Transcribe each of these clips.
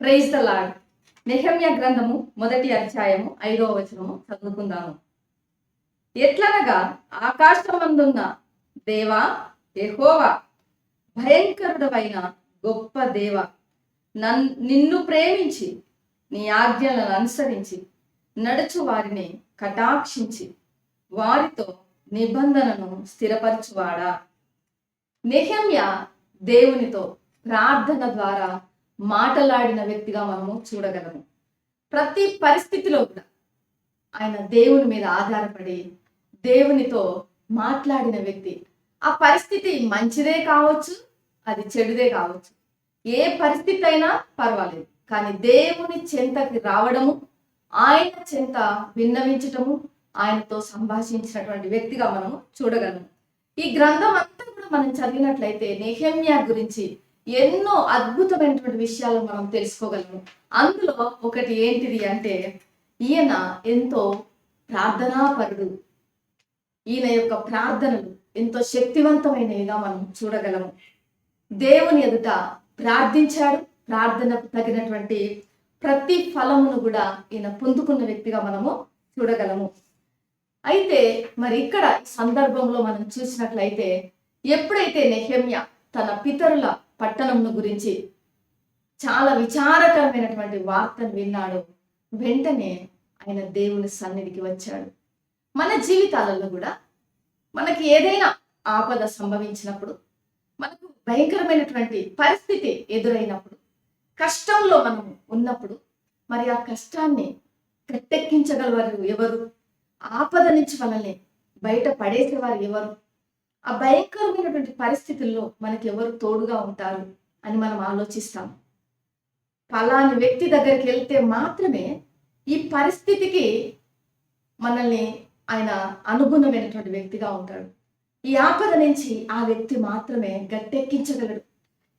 Praise the lord నెహమ్య గ్రంథము మొదటి అధ్యాయము ఐదవ వచనము చదువుకుందాము. ఎట్లనగా ఆకాశమందున్న దేవా ఎహోవా భయంకరుడవైన గొప్ప దేవ నన్ నిన్ను ప్రేమించి నీ ఆజ్ఞలను అనుసరించి నడుచు వారిని కటాక్షించి వారితో నిబంధనను స్థిరపరచువాడా? నెహమ్య దేవునితో ప్రార్థన ద్వారా మాటలాడిన వ్యక్తిగా మనము చూడగలము. ప్రతి పరిస్థితిలో కూడా ఆయన దేవుని మీద ఆధారపడి దేవునితో మాట్లాడిన వ్యక్తి ఆ పరిస్థితి మంచిదే కావచ్చు అది చెడుదే కావచ్చు. ఏ పరిస్థితి అయినా పర్వాలేదు. కానీ దేవుని చెంతకి రావడము ఆయన చెంత విన్నవించటము ఆయనతో సంభాషించినటువంటి వ్యక్తిగా మనము చూడగలము. ఈ గ్రంథం అంతా కూడా మనం చదివినట్లయితే నెహమ్యా గురించి ఎన్నో అద్భుతమైనటువంటి విషయాలు మనం తెలుసుకోగలము. అందులో ఒకటి ఏంటిది అంటే ఈయన ఎంతో ప్రార్థనాపరుడు. ఈయన యొక్క ప్రార్థనలు ఎంతో శక్తివంతమైనవిగా మనం చూడగలము. దేవుని ఎదుట ప్రార్థించాడు. ప్రార్థనకు తగినటువంటి ప్రతి ఫలమును కూడా ఈయన పొందుకున్న వ్యక్తిగా మనము చూడగలము. అయితే మరి ఇక్కడ సందర్భంలో మనం చూసినట్లయితే ఎప్పుడైతే నెహమ్య తన పితరుల పట్టణంను గురించి చాలా విచారకరమైనటువంటి వార్తను విన్నాడు. వెంటనే ఆయన దేవుని సన్నిధికి వచ్చాడు. మన జీవితాలలో కూడా మనకి ఏదైనా ఆపద సంభవించినప్పుడు మనకు భయంకరమైనటువంటి పరిస్థితి ఎదురైనప్పుడు కష్టంలో మనం ఉన్నప్పుడు మరి ఆ కష్టాన్ని కట్టెక్కించగలవారు ఎవరు? ఆపద నుంచి మనల్ని బయట పడేసేవారు ఎవరు? ఆ భయంకరమైనటువంటి పరిస్థితుల్లో మనకి ఎవరు తోడుగా ఉంటారు అని మనం ఆలోచిస్తాం. ఫలాని వ్యక్తి దగ్గరికి వెళ్తే మాత్రమే ఈ పరిస్థితికి మనల్ని ఆయన అనుగుణమైనటువంటి వ్యక్తిగా ఉంటాడు. ఈ ఆపద నుంచి ఆ వ్యక్తి మాత్రమే గట్టెక్కించగలడు.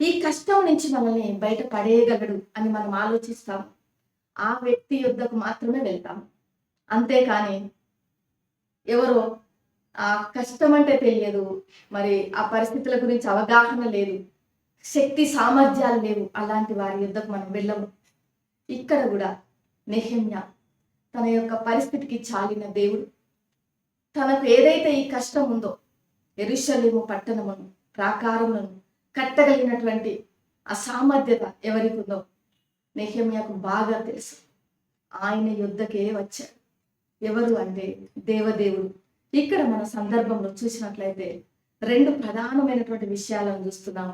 ఈ కష్టం నుంచి మనల్ని బయట పడేయగలడు అని మనం ఆలోచిస్తాం. ఆ వ్యక్తి యుద్ధకు మాత్రమే వెళ్తాం. అంతేకాని ఎవరో కష్టం అంటే తెలియదు. మరి ఆ పరిస్థితుల గురించి అవగాహన లేదు. శక్తి సామర్థ్యాలు లేవు. అలాంటి వారి యుద్ధకు మనం వెళ్ళము. ఇక్కడ కూడా నెహమ్య తన యొక్క పరిస్థితికి చాలిన దేవుడు. తనకు ఏదైతే ఈ కష్టం ఉందో ఎరుషలేము పట్టణమును ప్రాకారములను కట్టగలిగినటువంటి అసామర్థ్యత ఎవరికి ఉందో నెహమ్యకు బాగా తెలుసు. ఆయన యుద్ధకే వచ్చాడు. ఎవరు అంటే దేవదేవుడు. ఇక్కడ మన సందర్భంలో చూసినట్లయితే రెండు ప్రధానమైనటువంటి విషయాలను చూస్తున్నాము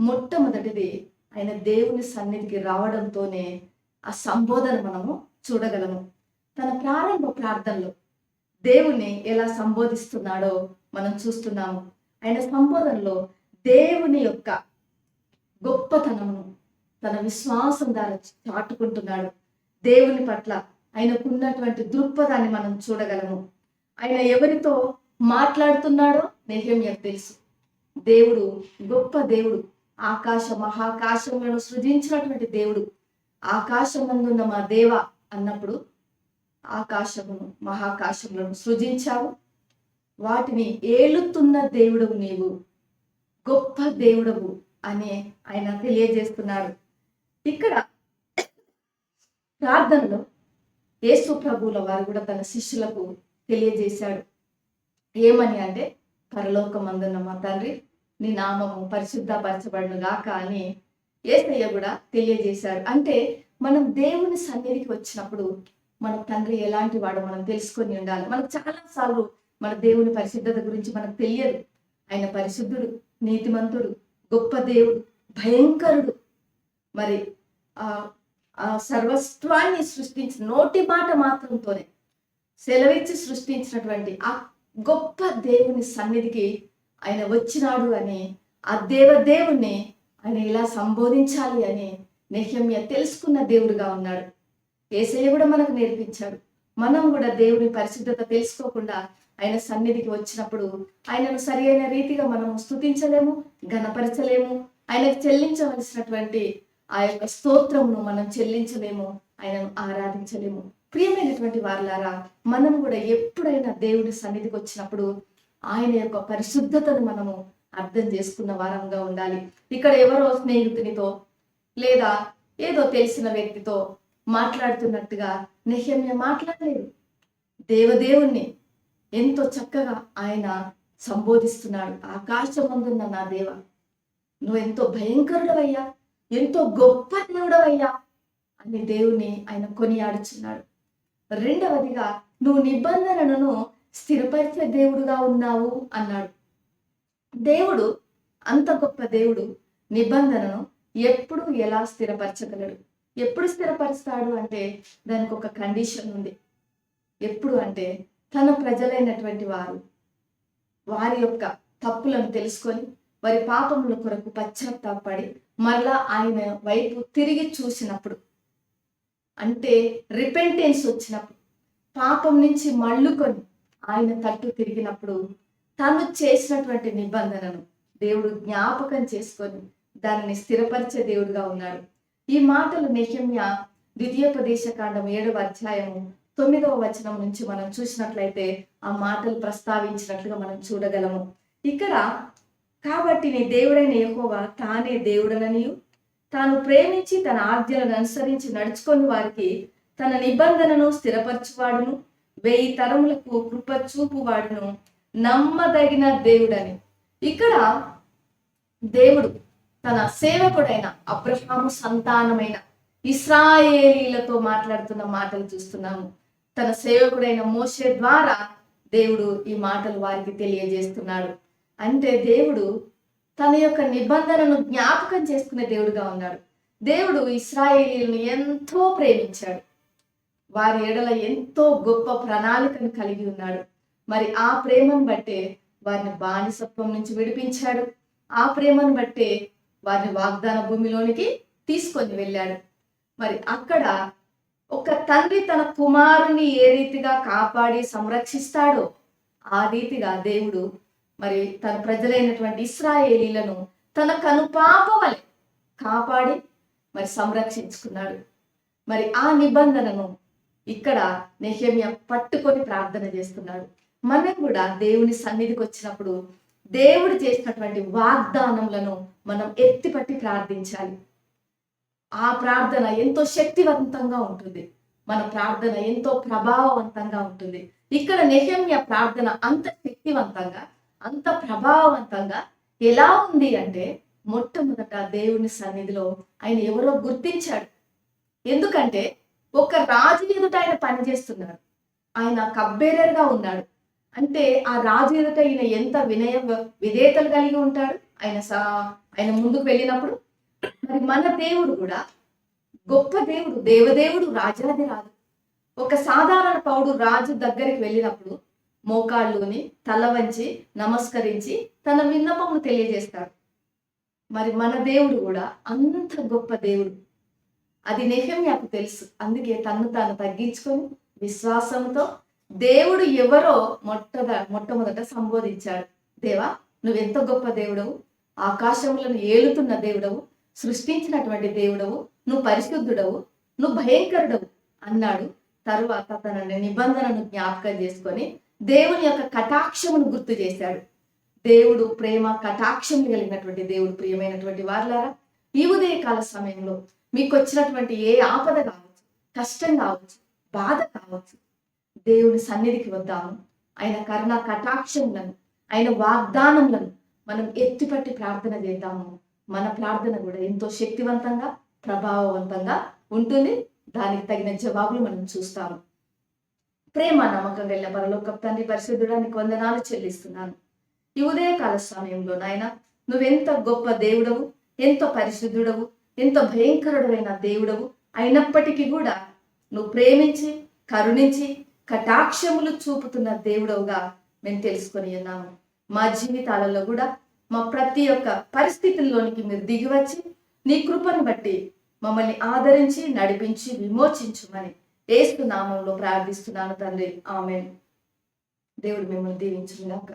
మొట్టమొదటిది ఆయన దేవుని సన్నిధికి రావడంతోనే ఆ సంబోధన మనము చూడగలము. తన ప్రారంభ ప్రార్థనలో దేవుణ్ణి ఎలా సంబోధిస్తున్నాడో మనం చూస్తున్నాము. ఆయన సంబోధనలో దేవుని యొక్క గొప్పతనమును తన విశ్వాసం ద్వారా చాటుకుంటున్నాడు. దేవుని పట్ల ఆయనకున్నటువంటి దృక్పథాన్ని మనం చూడగలము. ఆయన ఎవరితో మాట్లాడుతున్నాడో నెహమ్యకు తెలుసు. దేవుడు గొప్ప దేవుడు ఆకాశ మహాకాశములను సృజించినటువంటి దేవుడు. ఆకాశమందున్న మా దేవ అన్నప్పుడు ఆకాశమును మహాకాశములను సృజించావు. వాటిని ఏలుతున్న దేవుడవు నీవు గొప్ప దేవుడవు అని ఆయన తెలియజేస్తున్నాడు ఇక్కడ ప్రార్థనలో యేసు ప్రభువుల వారు కూడా తన శిష్యులకు తెలియజేశాడు. ఏమని అంటే పరలోకమందున్న మా తండ్రి నీ నామము పరిశుద్ధపరచబడును గాక అని ఏసయ్య కూడా తెలియజేశారు. అంటే మనం దేవుని సన్నిధికి వచ్చినప్పుడు మన తండ్రి ఎలాంటి వాడు మనం తెలుసుకొని ఉండాలి. మనకు చాలా సార్లు మన దేవుని పరిశుద్ధత గురించి మనకు తెలియదు. ఆయన పరిశుద్ధుడు నీతిమంతుడు గొప్ప దేవుడు భయంకరుడు. మరి ఆ ఆ సర్వస్వాన్ని సృష్టించిన నోటి మాట మాత్రంతోనే సెలవిచ్చి సృష్టించినటువంటి ఆ గొప్ప దేవుని సన్నిధికి ఆయన వచ్చినాడు అని ఆ దేవదేవుణ్ణి ఆయన ఇలా సంబోధించాలి అని నెహ్యమ్య తెలుసుకున్న దేవుడుగా ఉన్నాడు. ఏసయ్య కూడా మనకు నేర్పించాడు. మనం కూడా దేవుని పరిశుద్ధత తెలుసుకోకుండా ఆయన సన్నిధికి వచ్చినప్పుడు ఆయనను సరియైన రీతిగా మనము స్థుతించలేము గణపరచలేము ఆయనకు చెల్లించవలసినటువంటి ఆ యొక్క స్తోత్రమును మనం చెల్లించలేము ఆయనను ఆరాధించలేము. ప్రియమైనటువంటి వారులారా మనం కూడా ఎప్పుడైనా దేవుడి సన్నిధికి వచ్చినప్పుడు ఆయన యొక్క పరిశుద్ధతను మనము అర్థం చేసుకున్న వారంగా ఉండాలి. ఇక్కడ ఎవరో స్నేహితునితో లేదా ఏదో తెలిసిన వ్యక్తితో మాట్లాడుతున్నట్టుగా నెహమ్య మాట్లాడలేదు. దేవదేవుణ్ణి ఎంతో చక్కగా ఆయన సంబోధిస్తున్నాడు. ఆకాశమందున్న నా దేవ నువ్వు ఎంతో భయంకరుడవయ్యా ఎంతో గొప్ప దేవుడవయ్యా అని దేవుని ఆయన కొనియాడుచున్నాడు. రెండవదిగా నువ్వు నిబంధనలను స్థిరపరిచే దేవుడుగా ఉన్నావు అన్నాడు. దేవుడు అంత గొప్ప దేవుడు. నిబంధనను ఎప్పుడు ఎలా స్థిరపరచగలడు? ఎప్పుడు స్థిరపరుస్తాడు అంటే దానికి ఒక కండిషన్ ఉంది. ఎప్పుడు అంటే తన ప్రజలైనటువంటి వారు వారి యొక్క తప్పులను తెలుసుకొని వారి పాపముల కొరకు పశ్చాత్తాపడి మరలా ఆయన వైపు తిరిగి చూసినప్పుడు అంటే రిపెంటెన్స్ వచ్చినప్పుడు పాపం నుంచి మళ్ళుకొని ఆయన తట్టు తిరిగినప్పుడు తను చేసినటువంటి నిబంధనను దేవుడు జ్ఞాపకం చేసుకొని దానిని స్థిరపరిచే దేవుడుగా ఉన్నాడు. ఈ మాటలు నెహమ్య ద్వితీయోపదేశ కాండం ఏడవ అధ్యాయము తొమ్మిదవ వచనం నుంచి మనం చూసినట్లయితే ఆ మాటలు ప్రస్తావించినట్లుగా మనం చూడగలము. ఇక్కడ కాబట్టి నీ దేవుడైన యహోవా తానే దేవుడననియు తాను ప్రేమించి తన ఆజ్ఞలను అనుసరించి నడుచుకొని వారికి తన నిబంధనను స్థిరపరచువాడును. వెయ్యి తరములకు కృప చూపువాడును నమ్మదగిన దేవుడని. ఇక్కడ దేవుడు తన సేవకుడైన అబ్రహాము సంతానమైన ఇస్రాయేలీలతో మాట్లాడుతున్న మాటలు చూస్తున్నాము. తన సేవకుడైన మోషే ద్వారా దేవుడు ఈ మాటలు వారికి తెలియజేస్తున్నాడు. అంటే దేవుడు తన యొక్క నిబంధనను జ్ఞాపకం చేసుకునే దేవుడుగా ఉన్నాడు. దేవుడు ఇస్రాయేలీలను ఎంతో ప్రేమించాడు. వారి ఎడల ఎంతో గొప్ప ప్రణాళికను కలిగి ఉన్నాడు. మరి ఆ ప్రేమను బట్టే వారిని బానిసత్వం నుంచి విడిపించాడు. ఆ ప్రేమను బట్టే వారిని వాగ్దాన భూమిలోనికి తీసుకొని వెళ్ళాడు. మరి అక్కడ ఒక తండ్రి తన కుమారుని ఏ రీతిగా కాపాడి సంరక్షిస్తాడో ఆ రీతిగా దేవుడు మరి తన ప్రజలైనటువంటి ఇస్రాయేలీలను తన కనుపాప వలె కాపాడి మరి సంరక్షించుకున్నాడు. మరి ఆ నిబంధనను ఇక్కడ నెహమ్య పట్టుకొని ప్రార్థన చేస్తున్నాడు. మనం కూడా దేవుని సన్నిధికి వచ్చినప్పుడు దేవుడు చేసినటువంటి వాగ్దానములను మనం ఎత్తిపట్టి ప్రార్థించాలి. ఆ ప్రార్థన ఎంతో శక్తివంతంగా ఉంటుంది. మన ప్రార్థన ఎంతో ప్రభావవంతంగా ఉంటుంది. ఇక్కడ నెహమ్య ప్రార్థన అంత శక్తివంతంగా అంత ప్రభావవంతంగా ఎలా ఉంది అంటే మొట్టమొదట దేవుని సన్నిధిలో ఆయన ఎవరో గుర్తించాడు. ఎందుకంటే ఒక రాజు ఎదుట ఆయన పనిచేస్తున్నాడు ఆయన కబ్బేరర్గా ఉన్నాడు. అంటే ఆ రాజు ఎదుట ఈయన ఎంత వినయ విధేయతలు కలిగి ఉంటాడు? ఆయన సా ఆయన ముందుకు వెళ్ళినప్పుడు మరి మన దేవుడు కూడా గొప్ప దేవుడు దేవదేవుడు రాజాది రాదు. ఒక సాధారణ పౌడు రాజు దగ్గరికి వెళ్ళినప్పుడు మోకాళ్ళుని తల వంచి నమస్కరించి తన విన్నపమును తెలియజేస్తాడు మరి మన దేవుడు కూడా అంత గొప్ప దేవుడు. అది నెహమ్యాకు తెలుసు. అందుకే తను తాను తగ్గించుకొని విశ్వాసంతో దేవుడు ఎవరో మొట్టద మొట్టమొదట సంబోధించాడు. దేవా నువ్వెంత గొప్ప దేవుడవు. ఆకాశములను ఏలుతున్న దేవుడవు. సృష్టించినటువంటి దేవుడవు. నువ్వు పరిశుద్ధుడవు. నువ్వు భయంకరుడవు అన్నాడు. తరువాత తన నిబంధనను జ్ఞాపకం చేసుకొని దేవుని యొక్క కటాక్షమును గుర్తు చేశాడు. దేవుడు ప్రేమ కటాక్షం కలిగినటువంటి దేవుడు ప్రియమైనటువంటి వారులారా ఈ ఉదయకాల సమయంలో మీకు వచ్చినటువంటి ఏ ఆపద కావచ్చు కష్టం కావచ్చు బాధ కావచ్చు దేవుని సన్నిధికి వద్దాము. ఆయన కరుణ కటాక్షములను ఆయన వాగ్దానములను మనం ఎత్తిపట్టి ప్రార్థన చేద్దాము. మన ప్రార్థన కూడా ఎంతో శక్తివంతంగా ప్రభావవంతంగా ఉంటుంది. దానికి తగిన జవాబులు మనం చూస్తాము. ప్రేమ నమ్మకం వెళ్ళిన పరలోక తండ్రి పరిశుద్ధుడానికి వందనాలు చెల్లిస్తున్నాను. ఈ ఉదయకాల సమయంలో నాయన నువ్వెంత గొప్ప దేవుడవు ఎంత పరిశుద్ధుడవు ఎంత భయంకరుడైన దేవుడవు అయినప్పటికీ కూడా నువ్వు ప్రేమించి కరుణించి కటాక్షములు చూపుతున్న దేవుడవుగా మేము తెలుసుకొని ఉన్నాము. మా జీవితాలలో కూడా మా ప్రతి ఒక్క పరిస్థితుల్లోనికి మీరు దిగివచ్చి నీ కృపను బట్టి మమ్మల్ని ఆదరించి నడిపించి విమోచించుమని ఏస్తు నామంలో ప్రార్థిస్తున్నాను తండ్రి. ఆమె దేవుడు మిమ్మల్ని దీవించుగాక